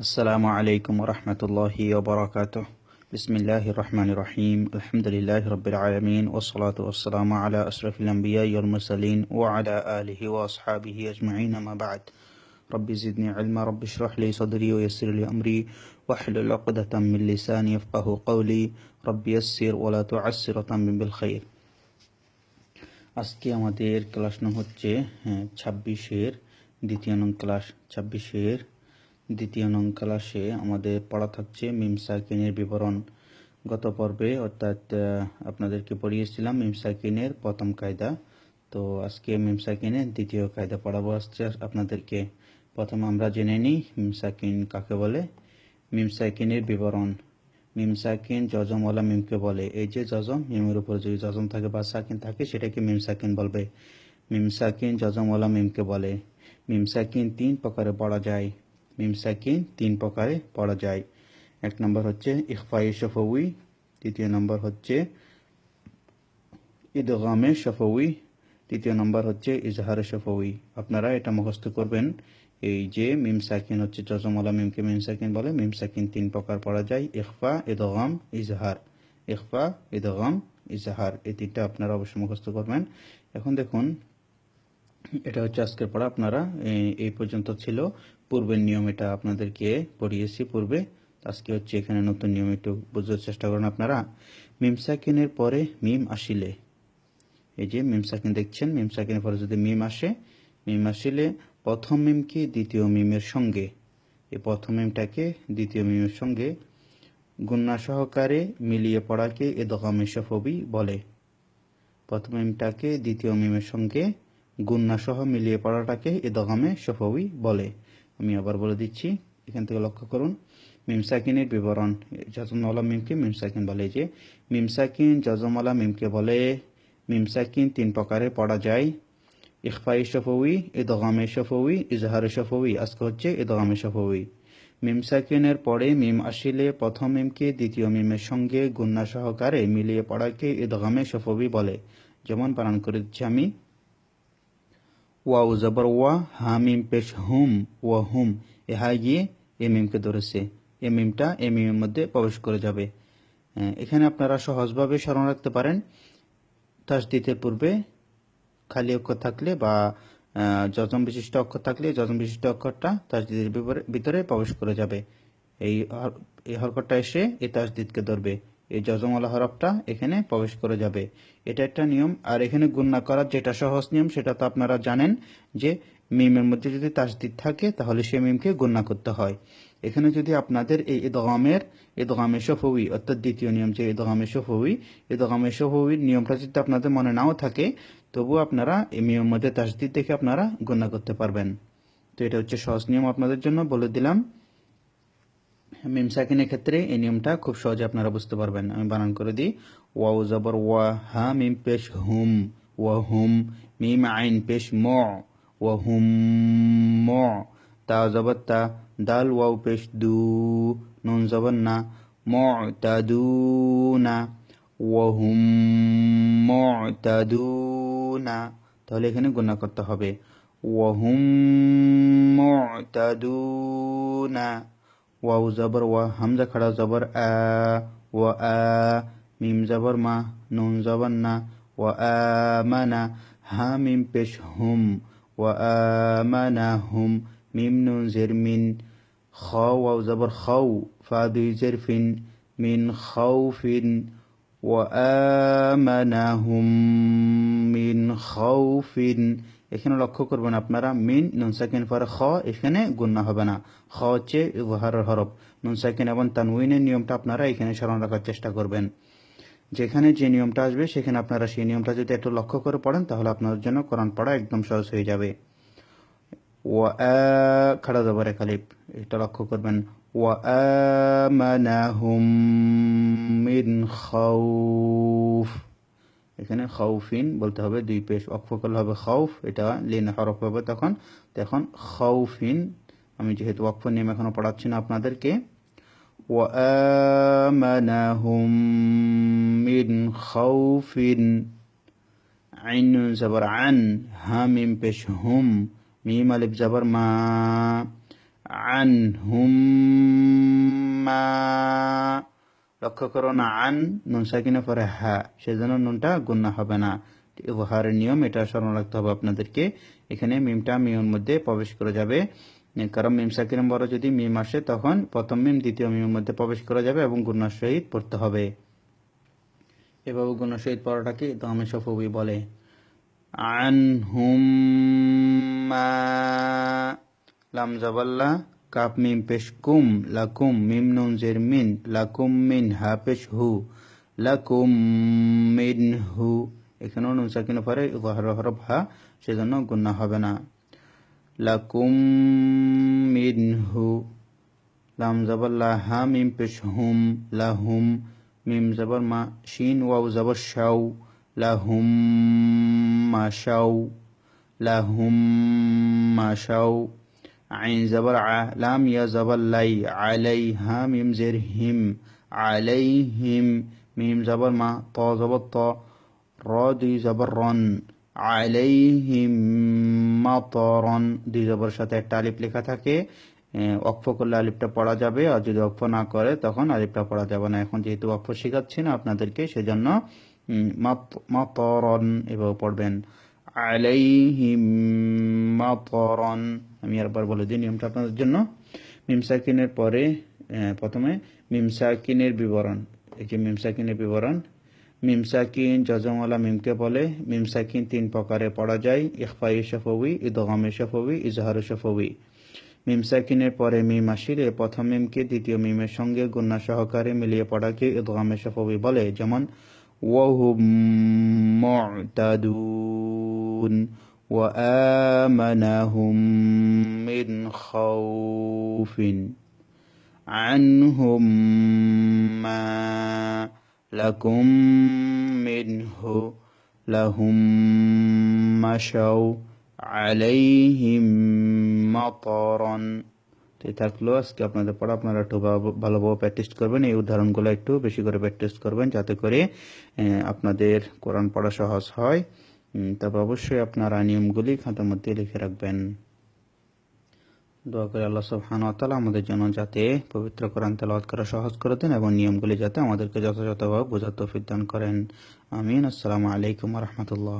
السلام عليكم ورحمة الله وبركاته بسم الله الرحمن الرحيم الحمد لله رب العالمين والصلاة والسلام على أشرف الأنبياء والمرسلين وعلى آله وأصحابه أجمعين ما بعد رب زدني علما رب اشرح لي صدري ويسر لي أمري واحلل عقدة من لساني يفقه قولي رب يسر ولا تعسر وتمم بالخير আজকে আমাদের ক্লাস নং হচ্ছে হ্যাঁ, ছাব্বিশের দ্বিতীয় নং ক্লাস ছাব্বিশের দ্বিতীয় নং ক্লাসে আমাদের পড়া থাকছে মিম সাকিনের বিবরণ। গত পর্বে অর্থাৎ আপনাদেরকে পড়িয়েছিলাম মিম সাকিনের প্রথম কায়দা। তো আজকে মিম সাকিনের দ্বিতীয় কায়দা পড়াবো আসছে আপনাদেরকে। প্রথমে আমরা জেনে নিই মিম সাকিন কাকে বলে। মিম সাকিনের বিবরণ। মিম সাকিন জজমওয়ালা মিমকে বলে। এই যে জজম মিমের উপর যদি জজম থাকে বা সাকিন থাকে, সেটাকে মিম সাকিন বলবে। মিম সাকিন জজমওয়ালা মিমকে বলে। মিম সাকিন তিন প্রকারে পড়া যায়। মিম সাকিন তিন প্রকারে পড়া যায়। এক নম্বর হচ্ছে ইকফাই শফউই তৃতীয় নম্বর হচ্ছে ইদগামে শফউই তৃতীয় নম্বর হচ্ছে ইজহারে শফউই আপনারা এটা মুখস্থ করবেন। এই যে মিম সাকিন হচ্ছে জজমওয়ালা মিমকে মিম সাকিন বলে মিম সাকিন তিন প্রকার পড়া যায়, ইখফা, ইদগাম, ইজহার। ইখফা, ইদগাম, ইজহার, এই তিনটা আপনারা অবশ্যই মুখস্থ করবেন। এখন দেখুন এটা হচ্ছে আজকের পড়া। আপনারা এই পর্যন্ত ছিল। পূর্বের নিয়ম এটা আপনাদেরকে পড়িয়েছি পূর্বে। আজকে হচ্ছে এখানে নতুন নিয়ম একটু বোঝার চেষ্টা করেন আপনারা। মিম সাকিনের পরে মিম আসিলে। এই যে মিম সাকিন দেখছেন, মিম সাকিনের পরে যদি মিম আসে, মিম আসিলে প্রথম মিমকে দ্বিতীয় মিমের সঙ্গে? এই প্রথম মিমটাকে দ্বিতীয় মিমের সঙ্গে গুন্না সহকারে মিলিয়ে পড়াকে এ দগামে সফবি বলে। প্রথম মিমটাকে দ্বিতীয় মিমের সঙ্গে গুন্না সহ মিলিয়ে পড়াটাকে এ দগামে সফবি বলে। আমি আবার বলে দিচ্ছি, এখান থেকে লক্ষ্য করুন মিম সাকিনের বিবরণ। জজমওয়ালা মিমকে মিম সাকিন বলে যে মিম সাকিন জজমওয়ালা মিমকে বলে মিম সাকিন তিন প্রকারে পড়া যায়। ইখফাই শফউই ইদগামে শফউই ইজহারে শফউই আজকে হচ্ছে ইদগামে শফউই মিম সাকিনের পরে মিম আসিলে প্রথম মিমকে দ্বিতীয় মিমের সঙ্গে গুন্না সহকারে মিলিয়ে পড়াকে ইদগামে শফউই বলে। যেমন পালন করে দিচ্ছি আমি ওয়াও জবর ওয়া হামিম পেশ হুম ওয়া হুম এহা গিয়ে এ মিমকে ধরেছে। এ মিমটা এ মিমের মধ্যে প্রবেশ করে যাবে। এখানে আপনারা সহজভাবে স্মরণ রাখতে পারেন। তাসদিতের পূর্বে খালি অক্ষর থাকলে বা যজম বিশিষ্ট অক্ষর থাকলে যজম বিশিষ্ট অক্ষরটা তাসদিদের ভিতরে প্রবেশ করে যাবে। এই এই হরকতটা এসে এই তাসদিদকে ধরবে। এই যজমওয়ালা হরফটা এখানে প্রবেশ করে যাবে। এটা একটা নিয়ম। আর এখানে গুণনা করার যেটা সহজ নিয়ম, সেটা তো আপনারা জানেন যে মিমের মধ্যে যদি তাসদিদ থাকে, তাহলে সে মিমকে গুণনা করতে হয়। এখানে যদি আপনাদের এই ইদগামের, ইদগামে শফুই অর্থাৎ দ্বিতীয় নিয়ম যে ইদগামে শফুই ইদগামে শফুইর নিয়মটা যদি আপনাদের মনে নাও থাকে, তবুও আপনারা এই নিয়মের মধ্যে তাসদিদ দেখে আপনারা গুণনা করতে পারবেন। তো এটা হচ্ছে সহজ নিয়ম আপনাদের জন্য। বলে দিলাম মিম সাকিনের ক্ষেত্রে এই নিয়মটা খুব সহজে আপনারা বুঝতে পারবেন। আমি বানান করে দিই। ওয়াও জবর ওয়া হা মিম পেশ হুম, ওয়া হুম মিম আইন পেশ ম, ওয়া হুম ম। তা জবর তা, দাল ওয়াও পেশ দু, নুন জবর না ম তা দু না ওয়া হুম ম তা দু না তাহলে এখানে গুণা করতে হবে। ওয়া হুম ম তা দু না واو زبر و همزه کړه زبر آ و آ میم زبر ما نون زبر نا و آمنا ها میم پیش هم و آمنا هم میم نون زیر من خا و زبر خو فا زیر زرف من خوف وآمنهم من خوف এখানে লক্ষ্য করবেন আপনারা, মিন, নুন, সাকিন পরে খ, এখানে গুন্না হবে না। খ হচ্ছে ইজহারের হরফ। নুনসাকিন এবং তানউইনের নিয়মটা আপনারা এখানে স্মরণ রাখার চেষ্টা করবেন। যেখানে যে নিয়মটা আসবে, সেখানে আপনারা সেই নিয়মটা যদি একটু লক্ষ্য করে পড়েন, তাহলে আপনার জন্য কোরআন পড়া একদম সহজ হয়ে যাবে। ওয়া খাড়া জবর একালিপ এটা লক্ষ্য করবেন। আমানাহুম মিন খাউফ। এখানে খাউফিন বলতে হবে দুই পেশ অক্ষকল হবে খাউফ এটা লিন হরফ হবে তখন তো এখন খাউফিন আমি যেহেতু অক্ষ নিয়ম এখনো পড়াচ্ছি না আপনাদেরকে وآمنهم من خوف عين زبر عن هامim পেশ হুম মিম আলিফ জবর মা আনহুম মা লক্ষ্য করো না আন, নুন সাকিনে পরে হা, সেজন্য নুনটা গুন্না হবে না। ইজহারের নিয়ম, এটা স্মরণ রাখতে হবে আপনাদেরকে। এখানে মিমটা মিমের মধ্যে প্রবেশ করে যাবে। কারণ মিম সাকিনের বড় যদি মিম আসে, তখন প্রথম মিম, দ্বিতীয় মিমের মধ্যে প্রবেশ করা যাবে এবং গুন্নার সহিত পড়তে হবে। এভাবে গুন্নার সহিত পড়াটাকে দমে সফবি বলে। আন হুম লাম জাবাল্লা কাপ মিম পেশ কুম লাকুম মিম নুন জের মিন লাকুম মিন হা পেশ হু লাকুম মিন হু এখানেও নুন সাকিন পরে হর হরফ হা সেজন্য গুন্না হবে না। লাকুম মিন হু, লাম জবর লা হা মিম পেশ হুম, লাহুম মিম জবর মা শিন, ওয়াও জবর শাও, লাহুম মাশাও লাহুম মাশাও আইন জবর আ, লাম ইয়া জবর লাই আলাইহা মিম জের হিম আলাইহিম মিম জবর মা, ত জবর ত, র দুই জবর রন আলাইহিম মাতরন দুই জবর সাথে একটা আলিফ লেখা থাকে অক্ষ করলে আলিফটা পড়া যাবে, আর যদি অক্ষ না করে তখন আলিফটা পড়া যাবে না। এখন যেহেতু অক্ষ শেখাচ্ছি না আপনাদেরকে, সেজন্য মাতরন এভাবে পড়বেন। আলাইহিম মাতরন। আমি আরবার বলে দিই নিয়মটা আপনাদের জন্য। মিমসাকিনের পরে প্রথমে মিমসাকিনের বিবরণ। এই যে মিমসাকিনের বিবরণ। মিমসাকিন জজমওয়ালা মিমকে বলে। মিমসাকিন তিন প্রকারে পড়া যায়। ইকফাই শফবি ইদগামে শফবি ইজহার শফবি মিমসাকিনের পরে মিম আসিলে প্রথম মিমকে দ্বিতীয় মিমের সঙ্গে গুন্না সহকারে মিলিয়ে পড়াকে ইদগামে শফবি বলে। যেমন وهم معتدون وآمنهم من خوف عنهم ما لكم منه لهم مشوا عليهم مطرًا থাকল আজকে আপনাদের পড়া, আপনারা একটু ভালোভাবে প্র্যাকটিস করবেন। এই উদাহরণগুলো একটু বেশি করে প্র্যাকটিস করবেন যাতে করে আপনাদের কোরআন পড়া সহজ হয়। তবে অবশ্যই আপনারা নিয়মগুলি খাতার মধ্যে লিখে রাখবেন। দোয়া করে আল্লাহ সুবহানাহু আমাদের জন্য যাতে পবিত্র কোরআন তেলাওয়াত করা সহজ করে দেন এবং নিয়মগুলি যাতে আমাদেরকে যথাযথভাবে বোঝার তৌফিক করেন। আমিন। আসসালামু আলাইকুম রাহমাতুল্লাহ।